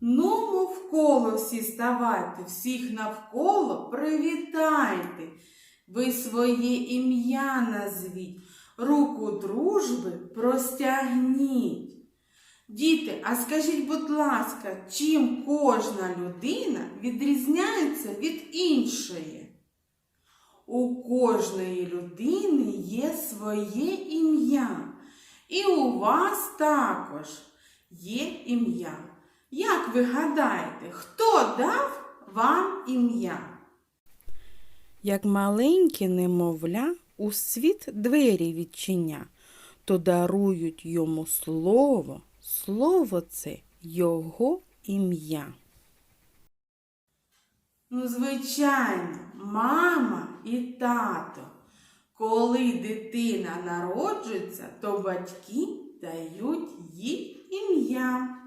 Ну, вколо всі ставайте, всіх навколо привітайте. Ви своє ім'я назвіть, руку дружби простягніть. Діти, а скажіть, будь ласка, чим кожна людина відрізняється від іншої? У кожної людини є своє ім'я. І у вас також є ім'я. Як ви гадаєте, хто дав вам ім'я? Як маленьке немовля у світ двері відчиня, то дарують йому слово, слово це його ім'я. Ну, звичайно, мама і тато. Коли дитина народжується, то батьки дають їй ім'я.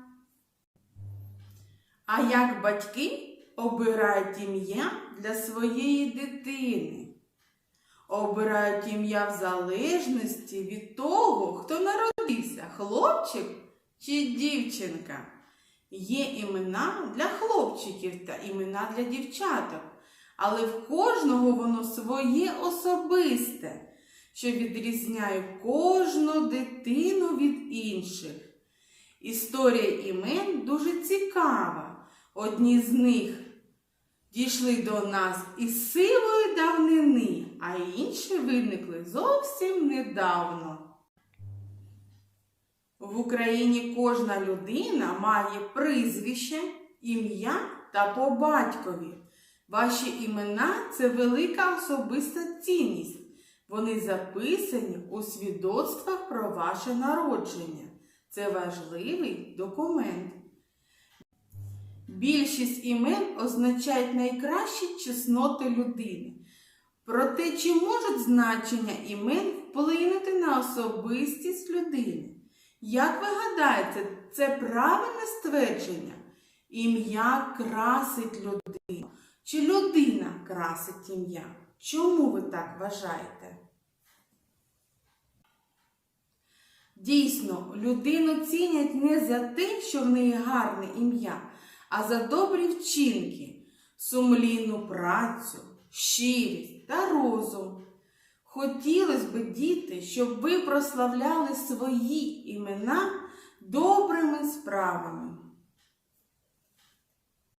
А як батьки обирають ім'я для своєї дитини? Обирають ім'я в залежності від того, хто народився, хлопчик чи дівчинка. Є імена для хлопчиків та імена для дівчаток, але в кожного воно своє особисте, що відрізняє кожну дитину від інших. Історія імен дуже цікава. Одні з них дійшли до нас із сивої давнини, а інші виникли зовсім недавно. В Україні кожна людина має прізвище, ім'я та по батькові. Ваші імена це велика особиста цінність. Вони записані у свідоцтвах про ваше народження. Це важливий документ. Більшість імен означають найкращі чесноти людини. Проте, чи можуть значення імен вплинути на особистість людини? Як ви гадаєте, це правильне ствердження? Ім'я красить людину. Чи людина красить ім'я? Чому ви так вважаєте? Дійсно, людину цінять не за те, що в неї гарне ім'я, а за добрі вчинки, сумлінну працю, щирість та розум. Хотілося б, діти, щоб ви прославляли свої імена.